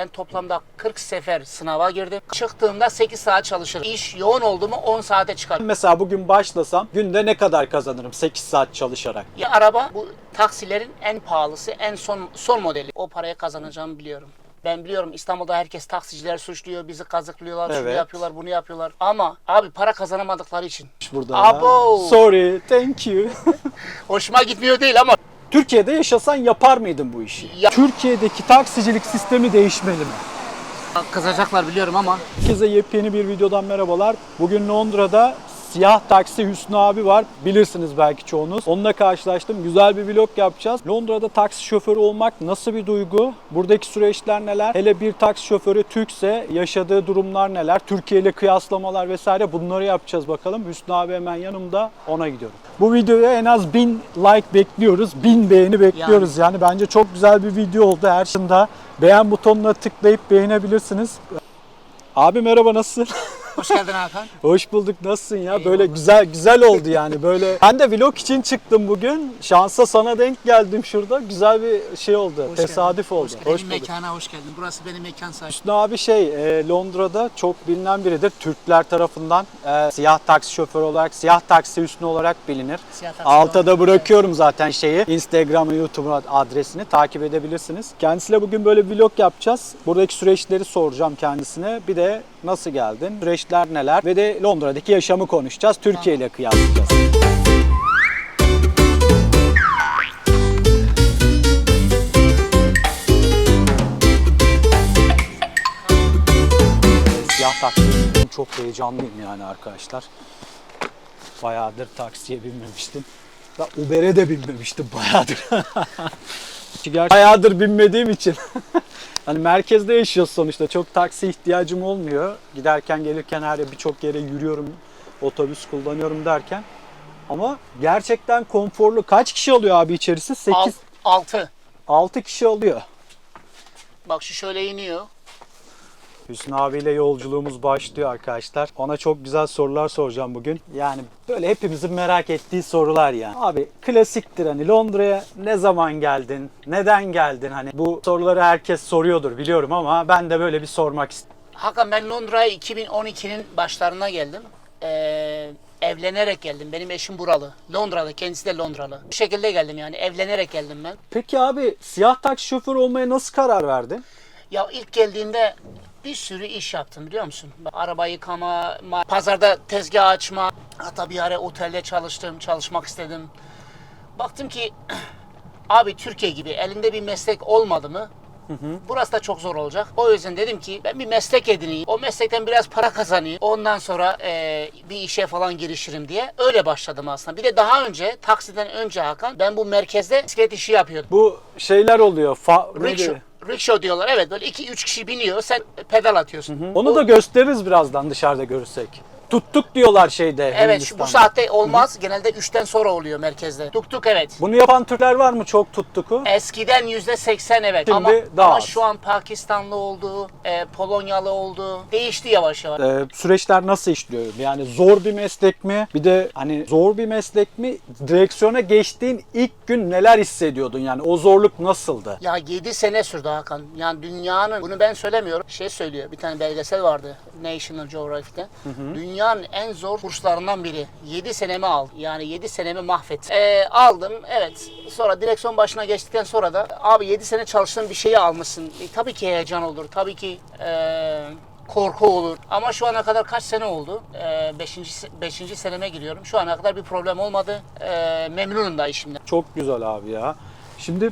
Ben toplamda 40 sefer sınava girdim. Çıktığımda 8 saat çalışırım. İş yoğun oldu mu 10 saate çıkar. Mesela bugün başlasam günde ne kadar kazanırım 8 saat çalışarak? Ya araba bu taksilerin en pahalısı, en son son modeli. O paraya kazanacağımı biliyorum. Ben biliyorum İstanbul'da herkes taksiciler suçluyor, bizi kazıklıyorlar, şunu Evet. yapıyorlar, bunu yapıyorlar. Ama abi para kazanamadıkları için. Burada. Abo! Sorry, thank you. Hoşuma gitmiyor değil ama Türkiye'de yaşasan yapar mıydın bu işi? Ya- Türkiye'deki taksicilik sistemi değişmeli mi? kızacaklar biliyorum ama Herkese yepyeni bir videodan merhabalar. Bugün Londra'da siyah taksi Hüsnü abi var. Bilirsiniz belki çoğunuz. Onunla karşılaştım. Güzel bir vlog yapacağız. Londra'da taksi şoförü olmak nasıl bir duygu? Buradaki süreçler neler? Hele bir taksi şoförü Türkse yaşadığı durumlar neler? Türkiye ile kıyaslamalar vesaire bunları yapacağız bakalım. Hüsnü abi hemen yanımda ona gidiyorum. Bu videoya en az 1000 like bekliyoruz. 1000 beğeni bekliyoruz. Yani, bence çok güzel bir video oldu. Her şeyinde beğen butonuna tıklayıp beğenebilirsiniz. Abi merhaba nasılsın? hoş geldin Hakan. Hoş bulduk. Nasılsın ya? Böyle güzel güzel oldu yani. Böyle ben de vlog için çıktım bugün. Şansa sana denk geldim şurada. Güzel bir şey oldu. Hoş Tesadüf geldin. oldu. Hoş, Hoş benim bulduk. mekana hoş geldin. Burası benim mekan sahibi. Hüsnü abi şey e, Londra'da çok bilinen biridir. Türkler tarafından e, siyah taksi şoförü olarak, siyah taksi Hüsnü olarak bilinir. Siyah taksi Alta da bırakıyorum zaten şeyi. Instagram ve YouTube adresini takip edebilirsiniz. Kendisiyle bugün böyle vlog yapacağız. Buradaki süreçleri soracağım kendisine. Bir de nasıl geldin? Süreçler neler? Ve de Londra'daki yaşamı konuşacağız. Türkiye ile kıyaslayacağız. Siyah taksi. Çok heyecanlıyım yani arkadaşlar. Bayağıdır taksiye binmemiştim. Uber'e de binmemiştim bayağıdır. Gerçi bayağıdır binmediğim için. hani merkezde yaşıyoruz sonuçta. Çok taksi ihtiyacım olmuyor. Giderken gelirken her birçok yere yürüyorum. Otobüs kullanıyorum derken. Ama gerçekten konforlu. Kaç kişi alıyor abi içerisi? 8 6. 6 kişi alıyor. Bak şu şöyle iniyor. Hüsnü abiyle yolculuğumuz başlıyor arkadaşlar. Ona çok güzel sorular soracağım bugün. Yani böyle hepimizin merak ettiği sorular yani. Abi klasiktir hani Londra'ya ne zaman geldin? Neden geldin? Hani bu soruları herkes soruyordur biliyorum ama ben de böyle bir sormak istedim. Hakan ben Londra'ya 2012'nin başlarına geldim. Ee, evlenerek geldim. Benim eşim buralı. Londra'da. Kendisi de Londralı. Bu şekilde geldim yani. Evlenerek geldim ben. Peki abi siyah taksi şoförü olmaya nasıl karar verdin? Ya ilk geldiğinde bir sürü iş yaptım biliyor musun? Araba yıkama, ma- pazarda tezgah açma. Hatta bir ara otelde çalıştım, çalışmak istedim. Baktım ki abi Türkiye gibi elinde bir meslek olmadı mı? Burası da çok zor olacak. O yüzden dedim ki ben bir meslek edineyim. O meslekten biraz para kazanayım. Ondan sonra eee, bir işe falan girişirim diye. Öyle başladım aslında. Bir de daha önce, taksiden önce Hakan, ben bu merkezde bisiklet işi yapıyordum. Bu şeyler oluyor. Fa-? Rickshaw, rickshaw diyorlar. Evet böyle 2-3 kişi biniyor. Sen pedal atıyorsun. Onu da gösteririz birazdan dışarıda görürsek. Tuttuk diyorlar şeyde Evet şu- bu saatte olmaz. Genelde 3'ten sonra oluyor merkezde. Tuk tuk evet. Bunu yapan Türkler var mı çok tuttuku? Eskiden %80 evet. Şimdi ama, daha ama az. şu an Pakistanlı oldu, e, Polonyalı oldu. Değişti yavaş yavaş. Ee, süreçler nasıl işliyor? Yani zor bir meslek mi? Bir de hani zor bir meslek mi? Direksiyona geçtiğin ilk gün neler hissediyordun? Yani o zorluk nasıldı? Ya 7 sene sürdü Hakan. Yani dünyanın, bunu ben söylemiyorum. Şey söylüyor, bir tane belgesel vardı National Geographic'te. Dünyanın en zor kurslarından biri. 7 senemi aldı. Yani 7 senemi mahvetti. Ee, aldım, evet. Sonra direksiyon başına geçtikten sonra da abi 7 sene çalıştığın bir şeyi almışsın. E, tabii ki heyecan olur, tabii ki ee, korku olur. Ama şu ana kadar kaç sene oldu? 5. beşinci seneme giriyorum. Şu ana kadar bir problem olmadı. Ee, memnunum da işimden. Çok güzel abi ya. Şimdi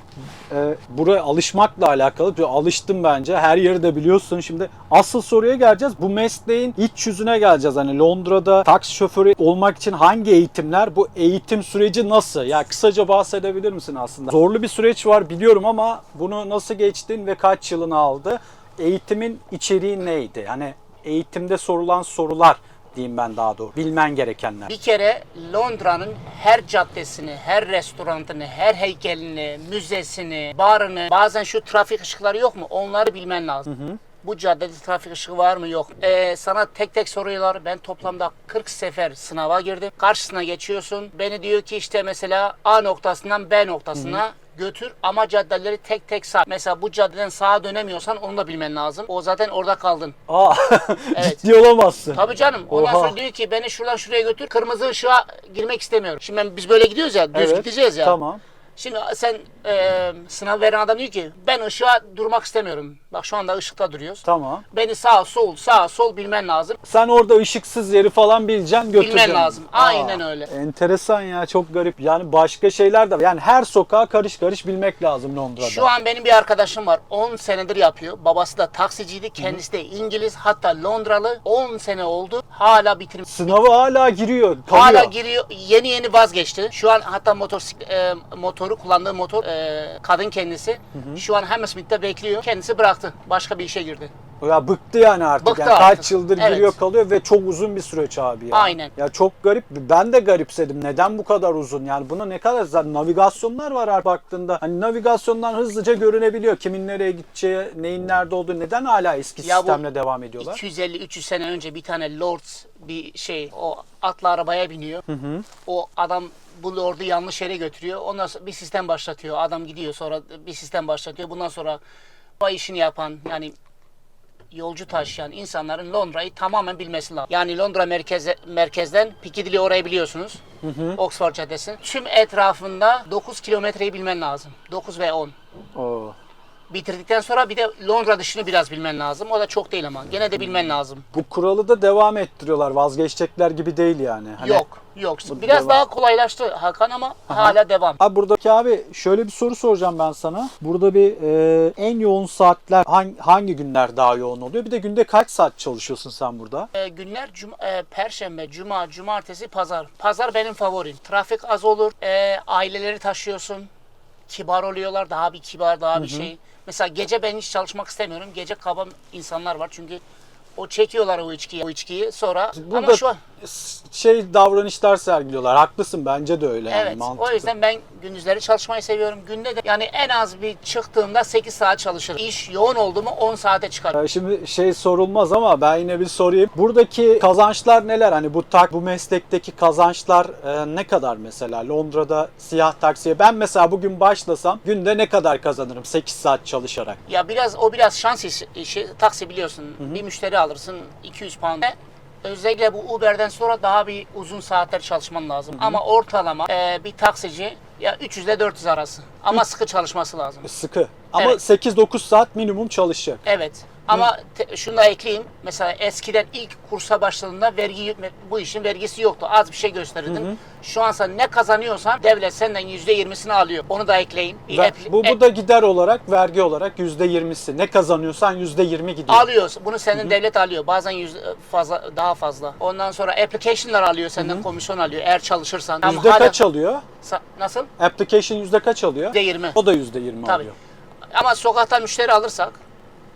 e, buraya alışmakla alakalı. Alıştım bence. Her yeri de biliyorsun. Şimdi asıl soruya geleceğiz. Bu mesleğin iç yüzüne geleceğiz. Hani Londra'da taksi şoförü olmak için hangi eğitimler? Bu eğitim süreci nasıl? Ya kısaca bahsedebilir misin aslında? Zorlu bir süreç var biliyorum ama bunu nasıl geçtin ve kaç yılını aldı? Eğitimin içeriği neydi? Hani eğitimde sorulan sorular diyeyim ben daha doğru. Bilmen gerekenler. Bir kere Londra'nın her caddesini, her restoranını, her heykelini, müzesini, barını, bazen şu trafik ışıkları yok mu? Onları bilmen lazım. Bu caddede trafik ışığı var mı yok. Ee, sana tek tek soruyorlar. Ben toplamda 40 sefer sınava girdim. Karşısına geçiyorsun. Beni diyor ki işte mesela A noktasından B noktasına götür ama caddeleri tek tek sağ. Mesela bu caddeden sağa dönemiyorsan onu da bilmen lazım. O zaten orada kaldın. Aa, Evet. ciddi olamazsın. Tabii canım. Ondan Oha. sonra diyor ki beni şuradan şuraya götür. Kırmızı ışığa girmek istemiyorum. Şimdi ben- biz böyle gidiyoruz ya. Düz Evet, gideceğiz ya. Tamam. Şimdi sen e, sınav veren adam diyor ki ben ışığa durmak istemiyorum. Bak şu anda ışıkta duruyoruz. Tamam. Beni sağ sol sağ sol bilmen lazım. Sen orada ışıksız yeri falan bileceksin götüreceksin. lazım. Aynen öyle. Enteresan ya çok garip. Yani başka şeyler de var. Yani her sokağa karış karış bilmek lazım Londra'da. Şu an benim bir arkadaşım var. 10 senedir yapıyor. Babası da taksiciydi. Kendisi de İngiliz. Hatta Londralı. 10 sene oldu. Hala bitirmiş. Sınava hala giriyor. Kalıyor. Hala giriyor. Yeni yeni vazgeçti. Şu an hatta motosiklet e, motoru kullandığı motor e, kadın kendisi. Şu an Hammersmith'te bekliyor. Kendisi bıraktı. Başka bir işe girdi. Ya bıktı yani artık. Bıktı yani artık. Kaç yıldır Evet. giriyor kalıyor ve çok uzun bir süreç abi ya. Aynen. Ya çok garip. Ben de garipsedim. Neden bu kadar uzun? Yani buna ne kadar zaten navigasyonlar var artık baktığında. Hani navigasyondan hızlıca görünebiliyor. Kimin nereye gideceği, neyin nerede olduğu. Neden hala eski Ya sistemle devam ediyorlar? 250-300 sene önce bir tane Lords bir şey o atlı arabaya biniyor. O adam bu Lord'u yanlış yere götürüyor. Ondan sonra bir sistem başlatıyor. Adam gidiyor sonra bir sistem başlatıyor. Bundan sonra o işini yapan yani yolcu taşıyan insanların Londra'yı tamamen bilmesi lazım. Yani Londra merkeze, merkezden Piccadilly orayı biliyorsunuz. Oxford Caddesi. Tüm etrafında 9 kilometreyi bilmen lazım. 9 ve 10. Oo. Bitirdikten sonra bir de Londra dışını biraz bilmen lazım. O da çok değil ama. Gene de bilmen lazım. Bu kuralı da devam ettiriyorlar. Vazgeçecekler gibi değil yani. Hani- Yok, yok. Bu Biraz devam. daha kolaylaştı Hakan ama hala devam. Abi buradaki abi şöyle bir soru soracağım ben sana. Burada bir e, en yoğun saatler hangi, hangi günler daha yoğun oluyor? Bir de günde kaç saat çalışıyorsun sen burada? Ee, günler cum- e, perşembe, cuma, cumartesi, pazar. Pazar benim favorim. Trafik az olur. Ee, aileleri taşıyorsun. Kibar oluyorlar. Daha bir kibar, daha bir şey. Mesela gece ben hiç çalışmak istemiyorum. Gece kaba insanlar var çünkü o çekiyorlar o içkiyi, o içkiyi. Sonra Burada ama şu an şey davranışlar sergiliyorlar. Haklısın bence de öyle yani Evet. mantıklı. O yüzden ben gündüzleri çalışmayı seviyorum. Günde de yani en az bir çıktığımda 8 saat çalışırım. İş yoğun oldu mu 10 saate çıkar. Ya Şimdi şey sorulmaz ama ben yine bir sorayım. Buradaki kazançlar neler? Hani bu tak bu meslekteki kazançlar e, ne kadar mesela? Londra'da siyah taksiye ben mesela bugün başlasam günde ne kadar kazanırım 8 saat çalışarak? Ya biraz o biraz şans işi. işi. Taksi biliyorsun. Bir müşteri alırsın 200 pound. Özellikle bu Uber'den sonra daha bir uzun saatler çalışman lazım. Ama ortalama e, bir taksici ya 300 ile 400 arası. Ama sıkı çalışması lazım. Sıkı. Ama Evet. 8-9 saat minimum çalışacak. Evet. Ama te- şunu da ekleyeyim. Mesela eskiden ilk kursa başladığında vergi bu işin vergisi yoktu. Az bir şey gösterirdin. Şu an sen ne kazanıyorsan devlet senden %20'sini alıyor. Onu da ekleyin. Bir Ve epli- bu, bu da gider olarak, vergi olarak %20'si. Ne kazanıyorsan %20 gidiyor. alıyoruz. Bunu senin devlet alıyor. Bazen yüz fazla daha fazla. Ondan sonra application'lar alıyor senden komisyon alıyor eğer çalışırsan. Yüzde hala- kaç alıyor? Sa- Nasıl? Application yüzde kaç alıyor? %20. O da %20 Tabii. alıyor. Ama sokaktan müşteri alırsak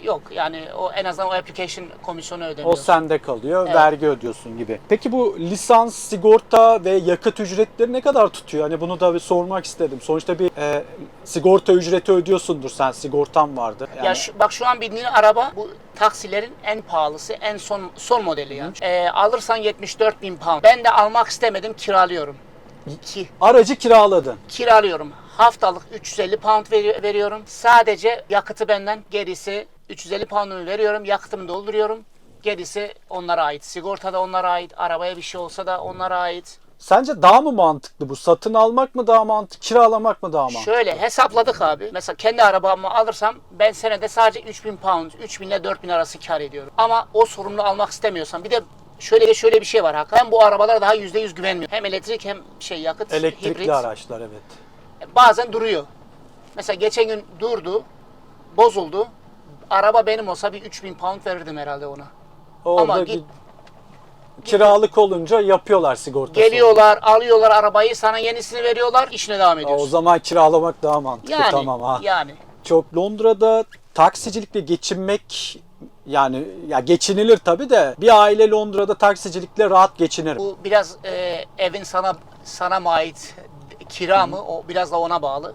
yok. Yani o en azından o application komisyonu O ödemiyor. sende kalıyor, Evet. vergi ödüyorsun gibi. Peki bu lisans, sigorta ve yakıt ücretleri ne kadar tutuyor? Hani bunu da bir sormak istedim. Sonuçta bir e, sigorta ücreti ödüyorsundur sen, sigortan vardı. Yani Ya şu, bak şu an bindiğin araba bu taksilerin en pahalısı, en son son modeli yani. Ee, alırsan 74 bin pound. Ben de almak istemedim, kiralıyorum. Ki, aracı kiraladın. kiralıyorum. Haftalık 350 pound veri- veriyorum. Sadece yakıtı benden, gerisi 350 pound'unu veriyorum. Yakıtımı dolduruyorum. Gerisi onlara ait. Sigorta da onlara ait. Arabaya bir şey olsa da onlara ait. Sence daha mı mantıklı bu? Satın almak mı daha mantıklı, kiralamak mı daha mantıklı? Şöyle hesapladık abi. Mesela kendi arabamı alırsam ben senede sadece 3000 pound, 3000 ile 4000 arası kar ediyorum. Ama o sorumluluğu almak istemiyorsam bir de şöyle şöyle bir şey var Hakan. Ben bu arabalara daha %100 güvenmiyorum. Hem elektrik hem şey yakıt, Elektrikli hibrit. araçlar evet. Bazen duruyor. Mesela geçen gün durdu, bozuldu. Araba benim olsa bir 3000 pound verirdim herhalde ona. Orada Ama git- kiralık olunca yapıyorlar sigortası. Geliyorlar, alıyorlar arabayı, sana yenisini veriyorlar, işine devam Aa, ediyorsun. O zaman kiralamak daha mantıklı yani, tamam ha. yani. Çok Londra'da taksicilikle geçinmek yani ya geçinilir tabi de bir aile Londra'da taksicilikle rahat geçinir. Bu biraz e, evin sana sana mı ait kira mı o biraz da ona bağlı.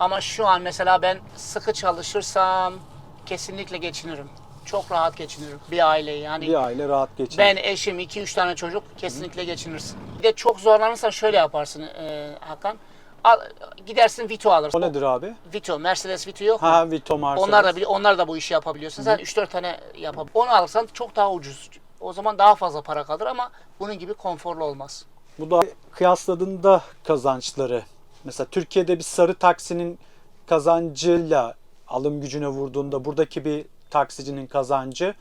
Ama şu an mesela ben sıkı çalışırsam kesinlikle geçinirim. Çok rahat geçinirim bir aileyi yani. Bir aile rahat geçinir. Ben eşim 2-3 tane çocuk kesinlikle geçinirsin. Bir de çok zorlanırsan şöyle yaparsın e, Hakan. Al, gidersin Vito alırsın. O nedir abi? Vito, Mercedes Vito yok mu? Ha Vito Mercedes. Onlar da bili- onlar da bu işi yapabiliyorsun. Sen 3-4 tane yapab. Onu alırsan çok daha ucuz. O zaman daha fazla para kalır ama bunun gibi konforlu olmaz. Bu da kıyasladığında kazançları. Mesela Türkiye'de bir sarı taksinin kazancıyla alım gücüne vurduğunda buradaki bir taksicinin kazancı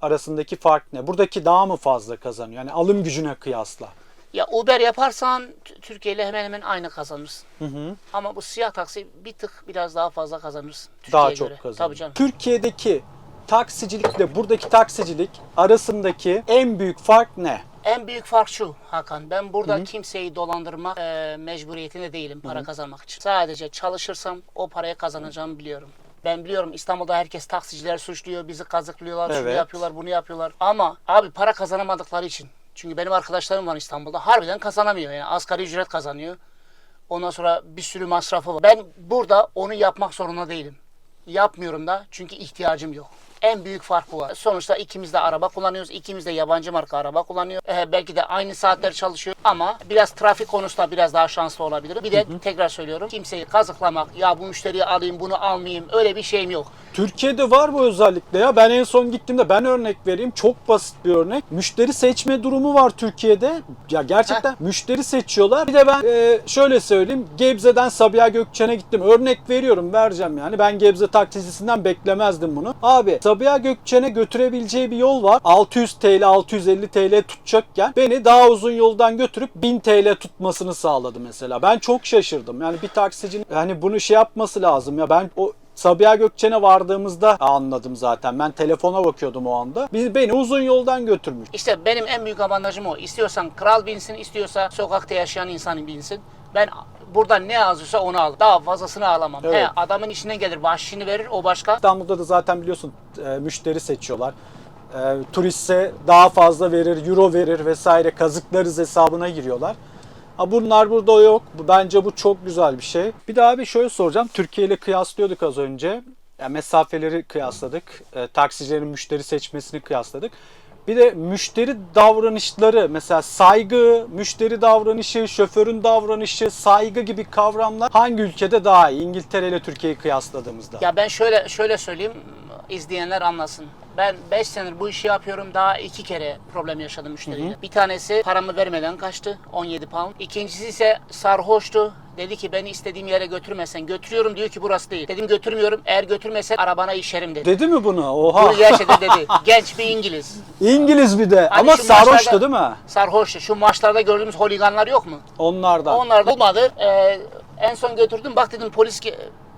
arasındaki fark ne? Buradaki daha mı fazla kazanıyor? Yani alım gücüne kıyasla. Ya Uber yaparsan Türkiye ile hemen hemen aynı kazanırsın. Hı hı. Ama bu siyah taksi bir tık biraz daha fazla kazanırsın. Daha Türkiye'ye çok göre. kazanıyor. Tabii canım. Türkiye'deki taksicilikle buradaki taksicilik arasındaki en büyük fark ne? En büyük fark şu Hakan. Ben burada kimseyi dolandırma e, mecburiyetinde değilim para kazanmak için. Sadece çalışırsam o parayı kazanacağımı biliyorum. Ben biliyorum İstanbul'da herkes taksiciler suçluyor, bizi kazıklıyorlar, şunu Evet. yapıyorlar, bunu yapıyorlar. Ama abi para kazanamadıkları için. Çünkü benim arkadaşlarım var İstanbul'da. Harbiden kazanamıyor. Yani asgari ücret kazanıyor. Ondan sonra bir sürü masrafı var. Ben burada onu yapmak zorunda değilim. Yapmıyorum da çünkü ihtiyacım yok. En büyük fark bu var. Sonuçta ikimiz de araba kullanıyoruz. İkimiz de yabancı marka araba kullanıyor. Ee, belki de aynı saatler çalışıyor ama biraz trafik konusunda biraz daha şanslı olabilir. Bir de tekrar söylüyorum kimseyi kazıklamak, ya bu müşteriyi alayım bunu almayayım öyle bir şeyim yok. Türkiye'de var bu özellikle ya. Ben en son gittiğimde ben örnek vereyim. Çok basit bir örnek. Müşteri seçme durumu var Türkiye'de. Ya gerçekten müşteri seçiyorlar. Bir de ben e, şöyle söyleyeyim. Gebze'den Sabiha Gökçen'e gittim. Örnek veriyorum vereceğim yani. Ben Gebze taksicisinden beklemezdim bunu. Abi Sabiha Gökçen'e götürebileceği bir yol var. 600 TL 650 TL tutacakken beni daha uzun yoldan götürüp 1000 TL tutmasını sağladı mesela. Ben çok şaşırdım. Yani bir taksicinin yani bunu şey yapması lazım ya. Ben o Sabiha Gökçen'e vardığımızda anladım zaten. Ben telefona bakıyordum o anda. Bir- Beni uzun yoldan götürmüş. İşte benim en büyük avantajım o. İstiyorsan kral binsin, istiyorsa sokakta yaşayan insan binsin. Ben burada ne yazıyorsa onu al. Daha fazlasını alamam. Evet. He, adamın işine gelir, bahşişini verir, o başka. İstanbul'da da zaten biliyorsun e, müşteri seçiyorlar. E, turistse daha fazla verir, euro verir vesaire kazıklarız hesabına giriyorlar. Ha bunlar burada yok. Bence bu çok güzel bir şey. Bir daha bir şöyle soracağım. Türkiye ile kıyaslıyorduk az önce. Yani mesafeleri kıyasladık. E, taksicilerin müşteri seçmesini kıyasladık. Bir de müşteri davranışları mesela saygı, müşteri davranışı, şoförün davranışı, saygı gibi kavramlar hangi ülkede daha iyi? İngiltere ile Türkiye'yi kıyasladığımızda. Ya ben şöyle şöyle söyleyeyim, izleyenler anlasın. Ben 5 senedir bu işi yapıyorum. Daha iki kere problem yaşadım müşteriyle. Bir tanesi paramı vermeden kaçtı. 17 pound. İkincisi ise sarhoştu. Dedi ki beni istediğim yere götürmesen. Götürüyorum diyor ki burası değil. Dedim götürmüyorum. Eğer götürmesen arabana işerim dedi. Dedi mi bunu? Oha. Bunu gerçekten dedi. Genç bir İngiliz. İngiliz bir de Hani ama sarhoştu değil mi? Sarhoştu. Şu maçlarda gördüğümüz holiganlar yok mu? Onlardan. Onlar da olmadı. Ee, en son götürdüm. Bak dedim polis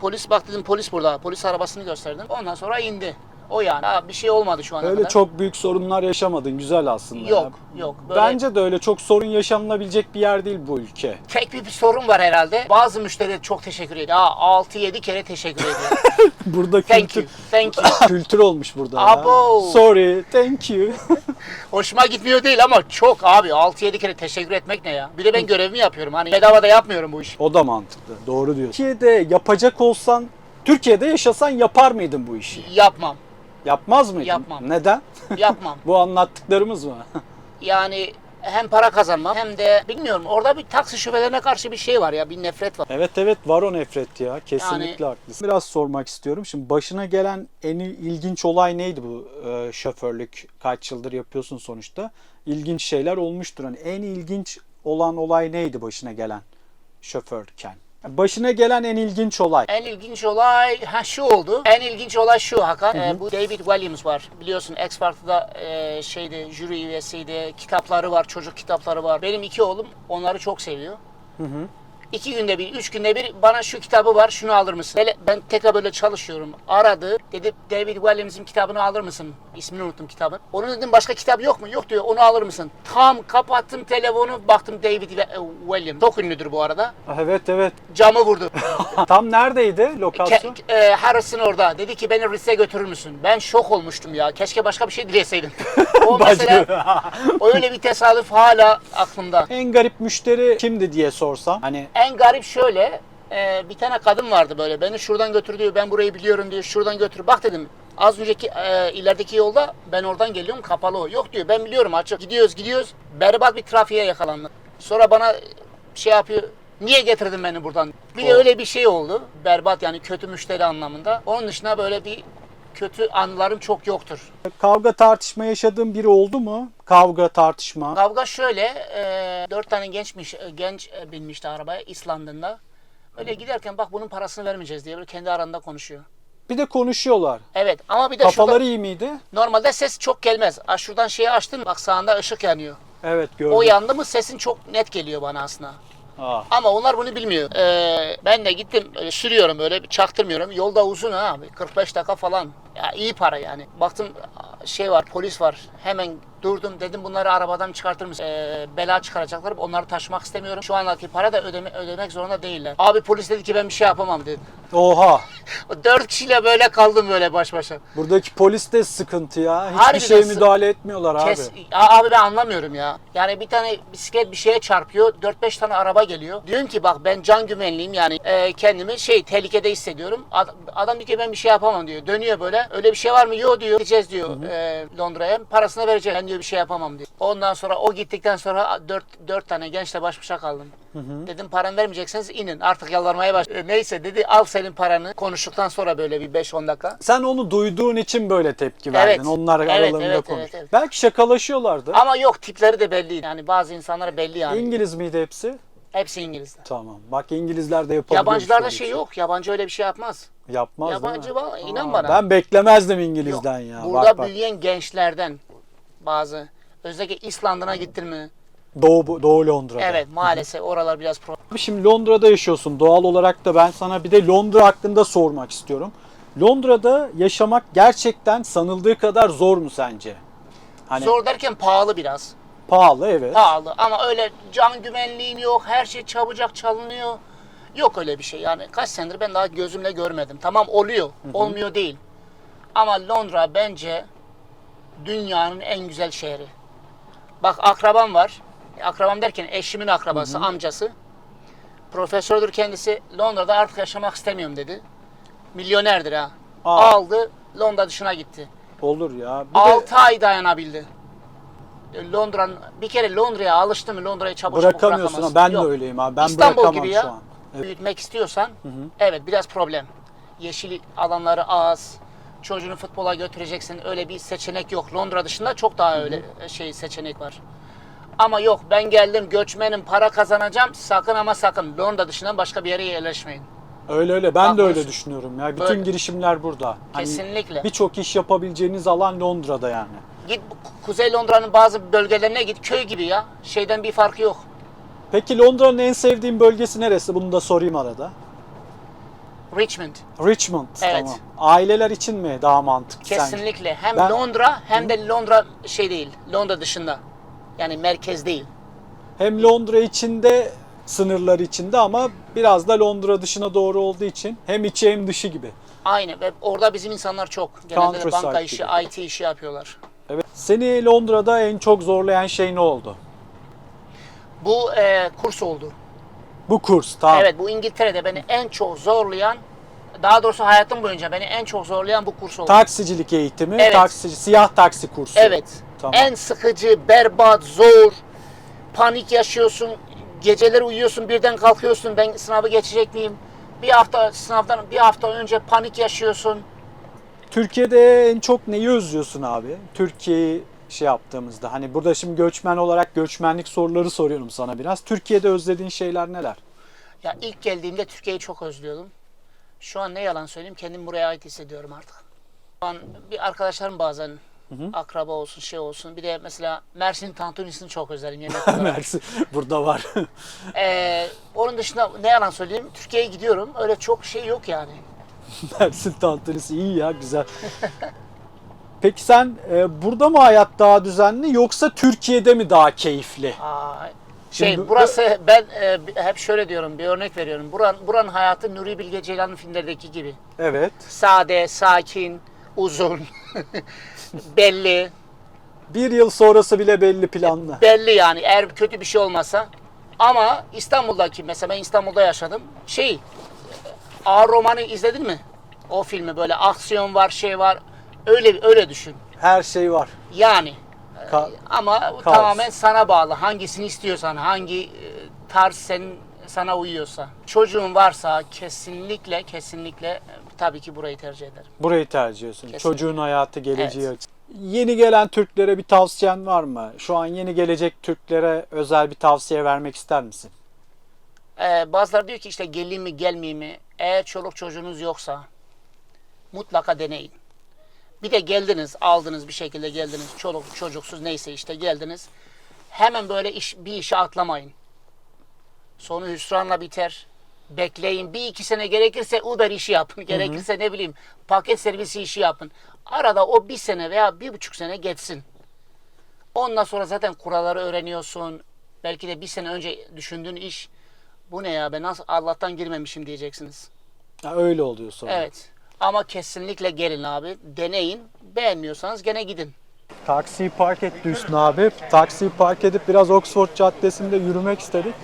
polis bak dedim polis burada. Polis arabasını gösterdim. Ondan sonra indi. O yani. Ha, bir şey olmadı şu ana Öyle kadar. çok büyük sorunlar yaşamadın. Güzel aslında. Yok, ya. yok. Böyle Bence de öyle çok sorun yaşanılabilecek bir yer değil bu ülke. tek bir, bir sorun var herhalde. Bazı müşteriler çok teşekkür ediyor. Ya 6-7 kere teşekkür ediyor. Burada Thank kültür you. Thank you. kültür olmuş burada. ya. Abo. Sorry, thank you. Hoşuma gitmiyor değil ama çok abi 6-7 kere teşekkür etmek ne ya? Bir de ben görevimi yapıyorum. Hani bedava da yapmıyorum bu işi. o da mantıklı. Doğru diyorsun. Türkiye'de yapacak olsan, Türkiye'de yaşasan yapar mıydın bu işi? Yapmam. Yapmaz mıydın? Yapmam. Neden? Yapmam. bu anlattıklarımız mı? Yani hem para kazanmam hem de bilmiyorum orada bir taksi şoförlerine karşı bir şey var ya bir nefret var. Evet evet var o nefret ya. Kesinlikle Yani- haklısın. Biraz sormak istiyorum. Şimdi başına gelen en ilginç olay neydi bu e, şoförlük? Kaç yıldır yapıyorsun sonuçta. İlginç şeyler olmuştur. Hani en ilginç olan olay neydi başına gelen şoförken? Başına gelen en ilginç olay. En ilginç olay ha şu oldu. En ilginç olay şu Hakan. Ee, bu David Williams var. Biliyorsun X Factor'da e, şeyde jüri üyesiydi. Kitapları var, çocuk kitapları var. Benim iki oğlum onları çok seviyor. İki günde bir, üç günde bir bana şu kitabı var, şunu alır mısın? Böyle, ben tekrar böyle çalışıyorum. Aradı. Dedi David Williams'ın kitabını alır mısın? İsmini unuttum kitabın. Onun dedim başka kitap yok mu? Yok diyor. Onu alır mısın? Tam kapattım telefonu. Baktım David e, Williams. Çok ünlüdür bu arada. Evet evet. Camı vurdu. Tam neredeydi lokasyon? Ke- e, Harrison orada. Dedi ki beni Rize'ye götürür müsün? Ben şok olmuştum ya. Keşke başka bir şey dileseydim. o mesela öyle bir tesadüf hala aklımda. en garip müşteri kimdi diye sorsam. Hani En garip şöyle. e, bir tane kadın vardı böyle. Beni şuradan götür diyor. Ben burayı biliyorum diyor. Şuradan götür. Bak dedim. Az önceki e, ilerideki yolda ben oradan geliyorum kapalı o. Yok diyor ben biliyorum açık. Gidiyoruz gidiyoruz. Berbat bir trafiğe yakalandık. Sonra bana şey yapıyor. Niye getirdin beni buradan? Bir de öyle bir şey oldu. Berbat yani kötü müşteri anlamında. Onun dışında böyle bir kötü anılarım çok yoktur. Kavga tartışma yaşadığın biri oldu mu? Kavga tartışma. Kavga şöyle, e, dört tane gençmiş, e, genç e, binmişti arabaya İsland'ında. Öyle giderken bak bunun parasını vermeyeceğiz diye böyle kendi aranda konuşuyor. Bir de konuşuyorlar. Evet ama bir de Kafaları şurada, iyi miydi? normalde ses çok gelmez. Ha, şuradan şeyi açtın bak sağında ışık yanıyor. Evet gördüm. O yandı mı sesin çok net geliyor bana aslında. Aa. Ama onlar bunu bilmiyor. Ee, ben de gittim sürüyorum böyle çaktırmıyorum. Yolda uzun ha abi 45 dakika falan. Ya iyi para yani. Baktım şey var polis var. Hemen durdum dedim bunları arabadan çıkartır mısın? Ee, bela çıkaracaklar. Onları taşımak istemiyorum. Şu andaki para da ödeme, ödemek zorunda değiller. Abi polis dedi ki ben bir şey yapamam dedi. Oha. Dört kişiyle böyle kaldım böyle baş başa. Buradaki polis de sıkıntı ya. Hiçbir Harbiden şeye sı- müdahale etmiyorlar abi. Kes, Ya abi ben anlamıyorum ya. Yani bir tane bisiklet bir şeye çarpıyor. 4-5 tane araba geliyor. Diyorum ki bak ben can güvenliyim yani e, kendimi şey tehlikede hissediyorum. Ad- adam diyor ki ben bir şey yapamam diyor. Dönüyor böyle. Öyle bir şey var mı? Yok diyor. Gideceğiz diyor e, Londra'ya. Parasını vereceğim. Ben diyor bir şey yapamam diyor. Ondan sonra o gittikten sonra 4 4 tane gençle baş başa kaldım. Dedim paranı vermeyecekseniz inin. Artık yalvarmaya baş. E, neyse dedi al senin paranı. Konuştuktan sonra böyle bir 5-10 dakika. Sen onu duyduğun için böyle tepki verdin. Evet. Onlar Evet, aralarında evet, konuş. evet, evet. Belki şakalaşıyorlardı. Ama yok tipleri de belli. Yani bazı insanlara belli yani. İngiliz miydi hepsi? Hepsi İngiliz. Tamam. Bak İngilizler de yapabilir. Yabancılarda şey yok. Yabancı öyle bir şey yapmaz. Yapmaz Yabancı değil mi? va- inan Aa, bana. Ben beklemezdim Yok. İngiliz'den ya. Burada bak bak. büyüyen gençlerden bazı özellikle İsland'ına gittin mi? Doğu, Doğu Londra'da. Evet maalesef oralar biraz pro. Abi Şimdi Londra'da yaşıyorsun. Doğal olarak da ben sana bir de Londra hakkında sormak istiyorum. Londra'da yaşamak gerçekten sanıldığı kadar zor mu sence? Hani Zor derken pahalı biraz. Pahalı evet. Pahalı ama öyle can güvenliğin yok. Her şey çabucak çalınıyor. Yok öyle bir şey. Yani kaç senedir ben daha gözümle görmedim. Tamam oluyor. Olmuyor değil. Ama Londra bence dünyanın en güzel şehri. Bak akrabam var. Akrabam derken eşimin akrabası, amcası. Profesördür kendisi. Londra'da artık yaşamak istemiyorum dedi. Milyonerdir ha. Aa. Aldı Londra dışına gitti. Olur ya. Bir de 6 ay dayanabildi. Londra'nın bir kere Londra'ya alıştı mı Londra'yı çabuk çabuk bırakamıyorsun. bırakamazsın. Ben Yok. de öyleyim abi. Ben İstanbul bırakamam gibi ya. şu an. Evet. Büyütmek istiyorsan evet biraz problem. Yeşil alanları az. Çocuğunu futbola götüreceksin. Öyle bir seçenek yok. Londra dışında çok daha öyle şey seçenek var. Ama yok ben geldim göçmenim para kazanacağım. Sakın ama sakın Londra dışından başka bir yere yerleşmeyin. Öyle öyle. Ben Bak de öyle düşünüyorum ya. Bütün Böyle. girişimler burada. Hani Kesinlikle. Birçok iş yapabileceğiniz alan Londra'da yani. Git Kuzey Londra'nın bazı bölgelerine git köy gibi ya. Şeyden bir farkı yok. Peki Londra'nın en sevdiğin bölgesi neresi? Bunu da sorayım arada. Richmond. Richmond. Evet. Tamam. Aileler için mi daha mantıklı sence? Kesinlikle. Hem Ben- Londra hem de Londra şey değil. Londra dışında. Yani merkez değil. Hem Londra içinde sınırlar içinde ama biraz da Londra dışına doğru olduğu için hem içi hem dışı gibi. Aynı ve orada bizim insanlar çok. Genelde banka işi, gibi. IT işi yapıyorlar. Evet. Seni Londra'da en çok zorlayan şey ne oldu? Bu e, kurs oldu. Bu kurs. Tamam. Evet bu İngiltere'de beni en çok zorlayan, daha doğrusu hayatım boyunca beni en çok zorlayan bu kurs oldu. Taksicilik eğitimi, Evet. taksici, siyah taksi kursu. Evet. Tamam. En sıkıcı, berbat, zor, panik yaşıyorsun, geceleri uyuyorsun, birden kalkıyorsun, ben sınavı geçecek miyim? Bir hafta sınavdan bir hafta önce panik yaşıyorsun. Türkiye'de en çok neyi özlüyorsun abi? Türkiye'yi şey yaptığımızda hani burada şimdi göçmen olarak göçmenlik soruları soruyorum sana biraz. Türkiye'de özlediğin şeyler neler? Ya ilk geldiğimde Türkiye'yi çok özlüyordum. Şu an ne yalan söyleyeyim kendimi buraya ait hissediyorum artık. Şu an bir arkadaşlarım bazen akraba olsun şey olsun. Bir de mesela Mersin tantunisini çok özlerim yemek olarak. Mersi burada var. Ee, onun dışında ne yalan söyleyeyim Türkiye'ye gidiyorum. Öyle çok şey yok yani. Mersin tantunisi iyi ya güzel. Peki sen e, burada mı hayat daha düzenli yoksa Türkiye'de mi daha keyifli? Aa, şey Şimdi- burası ben e, hep şöyle diyorum bir örnek veriyorum. Buran, buranın hayatı Nuri Bilge Ceylan'ın filmlerdeki gibi. Evet. Sade, sakin, uzun, belli. Bir yıl sonrası bile belli planlı. belli yani eğer kötü bir şey olmasa. Ama İstanbul'daki mesela ben İstanbul'da yaşadım. Şey Ağır Roman'ı izledin mi? O filmi böyle aksiyon var şey var. Öyle öyle düşün. Her şey var. Yani Ka- ama Kaos. tamamen sana bağlı. Hangisini istiyorsan, hangi e, tarz senin sana uyuyorsa. Çocuğun varsa kesinlikle kesinlikle e, tabii ki burayı tercih ederim. Burayı tercih ediyorsun. Kesinlikle. Çocuğun hayatı, geleceği Evet. Yeni gelen Türklere bir tavsiyen var mı? Şu an yeni gelecek Türklere özel bir tavsiye vermek ister misin? Ee, bazıları diyor ki işte geleyim mi gelmeyeyim mi? Eğer çoluk çocuğunuz yoksa mutlaka deneyin. Bir de geldiniz, aldınız bir şekilde geldiniz. Çoluk çocuksuz neyse işte geldiniz. Hemen böyle iş, bir işe atlamayın. Sonu hüsranla biter. Bekleyin. Bir iki sene gerekirse Uber işi yapın. Gerekirse ne bileyim paket servisi işi yapın. Arada o bir sene veya bir buçuk sene geçsin. Ondan sonra zaten kuralları öğreniyorsun. Belki de bir sene önce düşündüğün iş bu ne ya ben nasıl Allah'tan girmemişim diyeceksiniz. Ha, öyle oluyor sonra. Evet. Ama kesinlikle gelin abi. Deneyin. Beğenmiyorsanız gene gidin. Taksiyi park etti Hüsnü abi. Taksiyi park edip biraz Oxford Caddesi'nde yürümek istedik.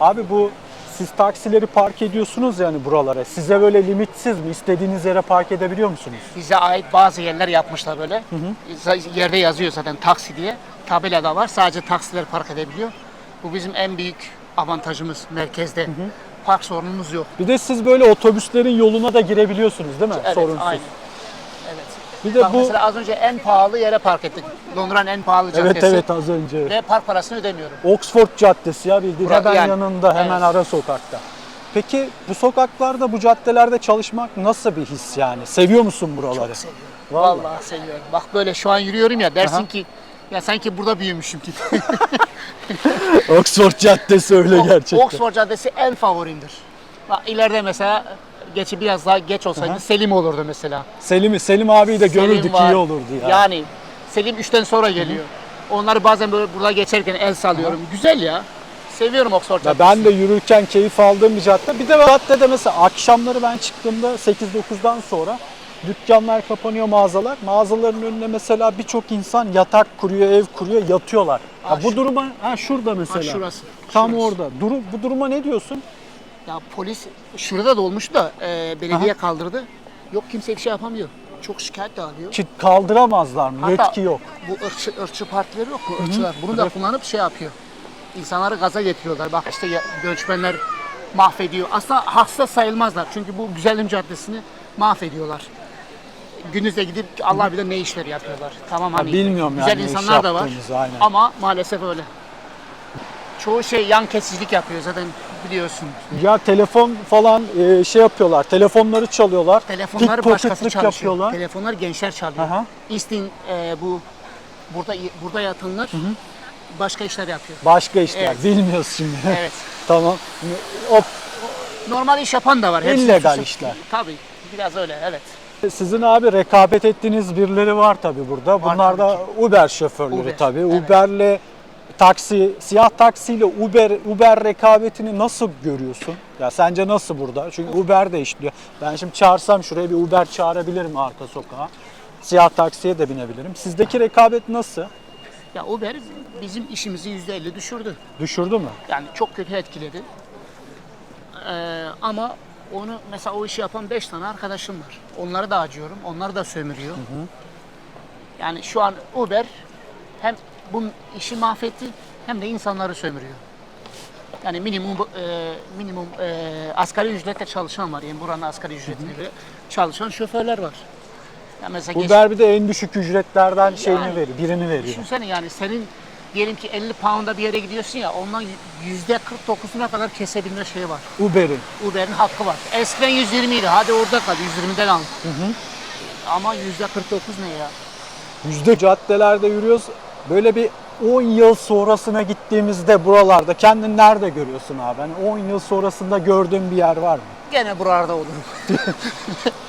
Abi bu siz taksileri park ediyorsunuz yani buralara. Size böyle limitsiz mi? İstediğiniz yere park edebiliyor musunuz? Bize ait bazı yerler yapmışlar böyle. Yerde yazıyor zaten taksi diye. Tabela da var. Sadece taksiler park edebiliyor. Bu bizim en büyük avantajımız merkezde. Park sorunumuz yok. Bir de siz böyle otobüslerin yoluna da girebiliyorsunuz değil mi? Evet, Sorunsuz. aynen. Evet. Bir de Bak bu mesela az önce en pahalı yere park ettik. Londra'nın en pahalı caddesi. Evet evet az önce. Ve park parasını ödemiyorum. Oxford Caddesi ya bildiğin Bura- hemen yani, yanında, hemen evet. ara sokakta. Peki bu sokaklarda, bu caddelerde çalışmak nasıl bir his yani? Seviyor musun buraları? Seviyorum. Vallahi. Vallahi. seviyorum. Bak böyle şu an yürüyorum ya dersin Aha. ki ya sanki burada büyümüşüm gibi. Oxford Caddesi öyle gerçekten. Oxford Caddesi en favorimdir. Bak ileride mesela geçi biraz daha geç olsaydı Aha. Selim olurdu mesela. Selim, Selim abiyi de görürdük var. iyi olurdu ya. Yani Selim 3'ten sonra geliyor. Onları bazen böyle burada geçerken el sallıyorum. Güzel ya. Seviyorum Oxford Ya Caddesi. ben de yürürken keyif aldığım bir cadde. Bir de caddede mesela akşamları ben çıktığımda 8-9'dan sonra dükkanlar kapanıyor, mağazalar. Mağazaların önüne mesela birçok insan yatak kuruyor, ev kuruyor, yatıyorlar. Ya Ha, bu şu- duruma ha şurada mesela. Ha, şurası. Tam Şurası. orada. Durum bu duruma ne diyorsun? Ya polis şurada da olmuş da e, belediye kaldırdı. Yok kimse bir şey yapamıyor. Çok şikayet de alıyor. Ki kaldıramazlar mı? Hatta Yetki yok. Bu ırkçı, ırkçı partileri yok mu? Irkçılar. Bunu da kullanıp şey yapıyor. İnsanları gaza getiriyorlar. Bak işte ya- göçmenler mahvediyor. Aslında hasta sayılmazlar. Çünkü bu güzelim caddesini mahvediyorlar. Gündüzde gidip Allah bilir ne işler yapıyorlar. Tamam hani bilmiyorum güzel yani ne iş insanlar da var. aynen. Ama maalesef öyle. Çoğu şey yan kesicilik yapıyor zaten biliyorsun. Ya telefon falan e, şey yapıyorlar. Telefonları çalıyorlar. Telefonları başkası pickpocketlık çalışıyor. yapıyorlar. Telefonlar gençler çalıyor. Aha. İstin e, bu burada burada yatanlar başka işler yapıyor. Başka işler. Evet. Bilmiyoruz şimdi. Evet. tamam. O Normal iş yapan da var. Hepsi İllegal işler. Tabii. Biraz öyle evet. Sizin abi rekabet ettiğiniz birileri var tabi burada. Bunlar tabii da Uber şoförleri Uber, tabi. evet. Uber'le taksi, siyah taksiyle Uber Uber rekabetini nasıl görüyorsun? Ya sence nasıl burada? Çünkü Uber de işliyor. Ben şimdi çağırsam şuraya bir Uber çağırabilirim arka sokağa. Siyah taksiye de binebilirim. Sizdeki rekabet nasıl? Ya Uber bizim işimizi %50 düşürdü. Düşürdü mü? Yani çok kötü etkiledi. Ee, ama onu mesela o işi yapan 5 tane arkadaşım var. Onları da acıyorum. Onları da sömürüyor. Yani şu an Uber hem bu işi mahvetti hem de insanları sömürüyor. Yani minimum e, minimum e, asgari ücretle çalışan var. Yani buranın asgari ücretine göre çalışan şoförler var. Ya mesela geç- Uber bir de en düşük ücretlerden şeyini Yani, veriyor, birini veriyor. Düşünsene yani senin diyelim ki 50 pound'a bir yere gidiyorsun ya ondan yüzde 49'una kadar kesebilme şeyi var. Uber'in. Uber'in hakkı var. Eskiden 120 idi. Hadi orada kal. 120'den al. Ama yüzde 49 ne ya? Yüzde caddelerde yürüyoruz. Böyle bir 10 yıl sonrasına gittiğimizde buralarda kendini nerede görüyorsun abi? Hani 10 yıl sonrasında gördüğün bir yer var mı? Gene buralarda olurum.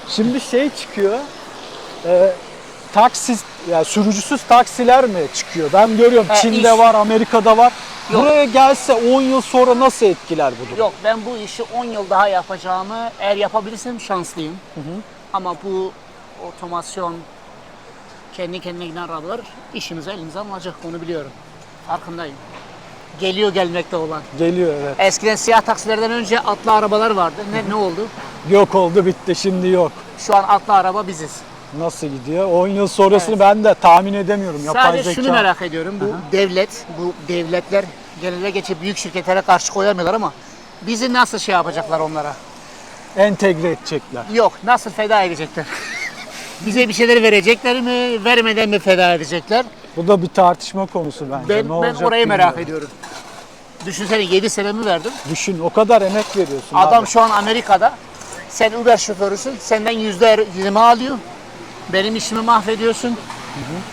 Şimdi şey çıkıyor. E, taksi, yani sürücüsüz taksiler mi çıkıyor? Ben görüyorum. He, Çin'de iş. var, Amerika'da var. Yok. Buraya gelse 10 yıl sonra nasıl etkiler bu durum? Yok ben bu işi 10 yıl daha yapacağımı eğer yapabilirsem şanslıyım. Ama bu otomasyon kendi kendine giden arabalar işimizi elimize alacak onu biliyorum. Farkındayım. Geliyor gelmekte olan. Geliyor evet. Eskiden siyah taksilerden önce atlı arabalar vardı. Ne, ne oldu? Yok oldu bitti şimdi yok. Şu an atlı araba biziz. Nasıl gidiyor? 10 yıl sonrasını Evet. ben de tahmin edemiyorum. Yapay Sadece zeka. şunu merak ediyorum. Bu devlet, bu devletler genele geçip büyük şirketlere karşı koyamıyorlar ama Bizi nasıl şey yapacaklar onlara? Entegre edecekler. Yok, nasıl feda edecekler? Bize bir şeyler verecekler mi, vermeden mi feda edecekler? Bu da bir tartışma konusu bence. Ben, ne ben olacak orayı merak ediyorum. Düşünsene 7 senemi verdim. Düşün o kadar emek veriyorsun. Adam abi. şu an Amerika'da. Sen Uber şoförüsün. Senden yüzde yirmi alıyor. Benim işimi mahvediyorsun.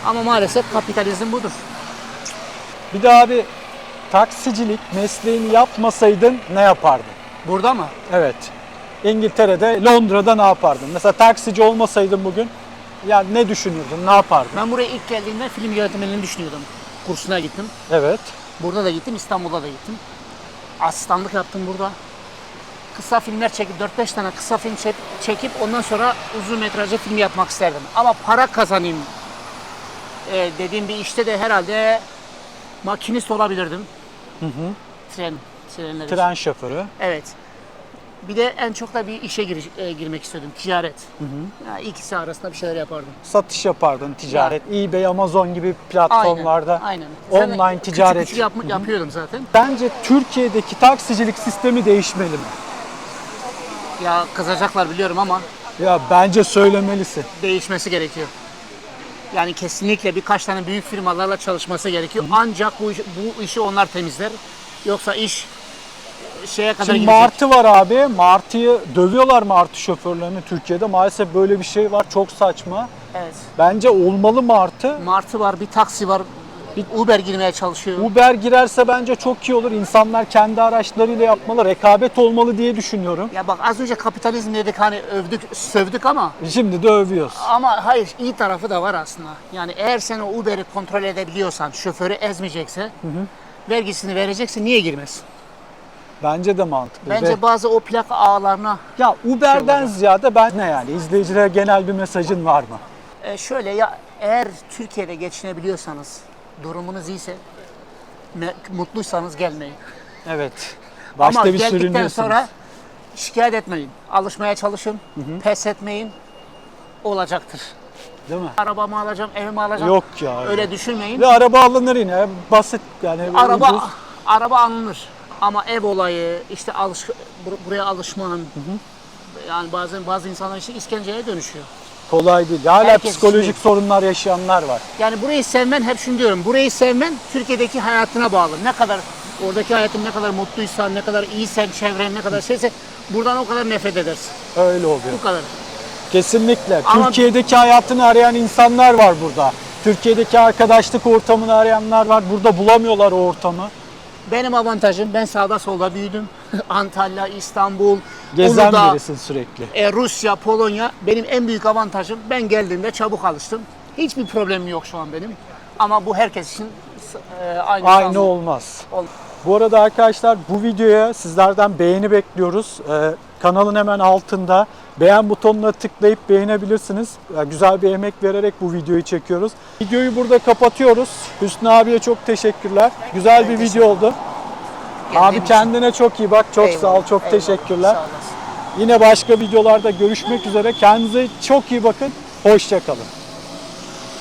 Ama maalesef kapitalizm budur. Bir de abi taksicilik mesleğini yapmasaydın ne yapardın? Burada mı? Evet. İngiltere'de, Londra'da ne yapardın? Mesela taksici olmasaydın bugün ya ne düşünürdün, ne yapardın? Ben buraya ilk geldiğimde film yönetmenliğini düşünüyordum. Kursuna gittim. Evet. Burada da gittim, İstanbul'da da gittim. Asistanlık yaptım burada. Kısa filmler çekip, 4-5 tane kısa film çek- çekip ondan sonra uzun metrajlı film yapmak isterdim. Ama para kazanayım e, dediğim bir işte de herhalde makinist olabilirdim. Tren, trenler. Tren şoförü. Evet. Bir de en çok da bir işe gir- e, girmek istedim. Ticaret. Ya ikisi arasında bir şeyler yapardım. Satış yapardın ticaret. eBay, Amazon gibi platformlarda. Aynen. online Zaten ticaret. Küçük küçük yapma- yapıyordum zaten. Bence Türkiye'deki taksicilik sistemi değişmeli mi? Ya kızacaklar biliyorum ama Ya bence söylemelisin. değişmesi gerekiyor. Yani kesinlikle birkaç tane büyük firmalarla çalışması gerekiyor. Ancak bu, iş- bu işi onlar temizler. Yoksa iş şeye kadar Şimdi gidecek. Martı var abi. Martı'yı dövüyorlar Martı şoförlerini Türkiye'de. Maalesef böyle bir şey var. Çok saçma. Evet. Bence olmalı Martı. Martı var, bir taksi var. Bir Uber girmeye çalışıyor. Uber girerse bence çok iyi olur. İnsanlar kendi araçlarıyla yapmalı. Rekabet olmalı diye düşünüyorum. Ya bak az önce kapitalizm dedik hani övdük, sövdük ama Şimdi de övüyoruz. ama hayır iyi tarafı da var aslında. Yani eğer sen o Uber'i kontrol edebiliyorsan, şoförü ezmeyecekse, vergisini verecekse niye girmez? Bence de mantıklı. Bence Ve- bazı o plak ağlarına ya Uber'den olacak. ziyade ben ne yani izleyicilere genel bir mesajın var mı? E, şöyle ya eğer Türkiye'de geçinebiliyorsanız, durumunuz iyiyse, mutluysanız gelmeyin. Evet. Başta Ama bir geldikten sonra şikayet etmeyin. Alışmaya çalışın, pes etmeyin. Olacaktır. Değil mi? Arabamı alacağım, evimi alacağım. Yok ya. Öyle düşünmeyin. Ve araba alınır yine. Basit yani. araba ucuz. araba alınır. Ama ev olayı, işte alış, bur- buraya alışman, yani bazen bazı insanlar işte işkenceye dönüşüyor. Kolay değil. Hala Herkes psikolojik istiyor. sorunlar yaşayanlar var. Yani burayı sevmen hep şunu diyorum. Burayı sevmen Türkiye'deki hayatına bağlı. Ne kadar oradaki hayatın ne kadar mutluysan, ne kadar iyisen, çevren ne kadar şeyse buradan o kadar nefret edersin. Öyle oluyor. Bu kadar. Kesinlikle. Ama- Türkiye'deki hayatını arayan insanlar var burada. Türkiye'deki arkadaşlık ortamını arayanlar var. Burada bulamıyorlar o ortamı. Benim avantajım ben sağda solda büyüdüm. Antalya, İstanbul, Gezen Uludağ, birisin sürekli. e, Rusya, Polonya. Benim en büyük avantajım ben geldiğimde çabuk alıştım. Hiçbir problemim yok şu an benim. Ama bu herkes için e, aynı, Aynı şans- olmaz. Ol- Bu arada arkadaşlar bu videoya sizlerden beğeni bekliyoruz. Ee, kanalın hemen altında beğen butonuna tıklayıp beğenebilirsiniz. Ee, güzel bir emek vererek bu videoyu çekiyoruz. Videoyu burada kapatıyoruz. Hüsnü abiye çok teşekkürler. Güzel bir video oldu. Abi kendine çok iyi bak. Çok sağ ol. Çok teşekkürler. Yine başka videolarda görüşmek üzere. Kendinize çok iyi bakın. Hoşça kalın.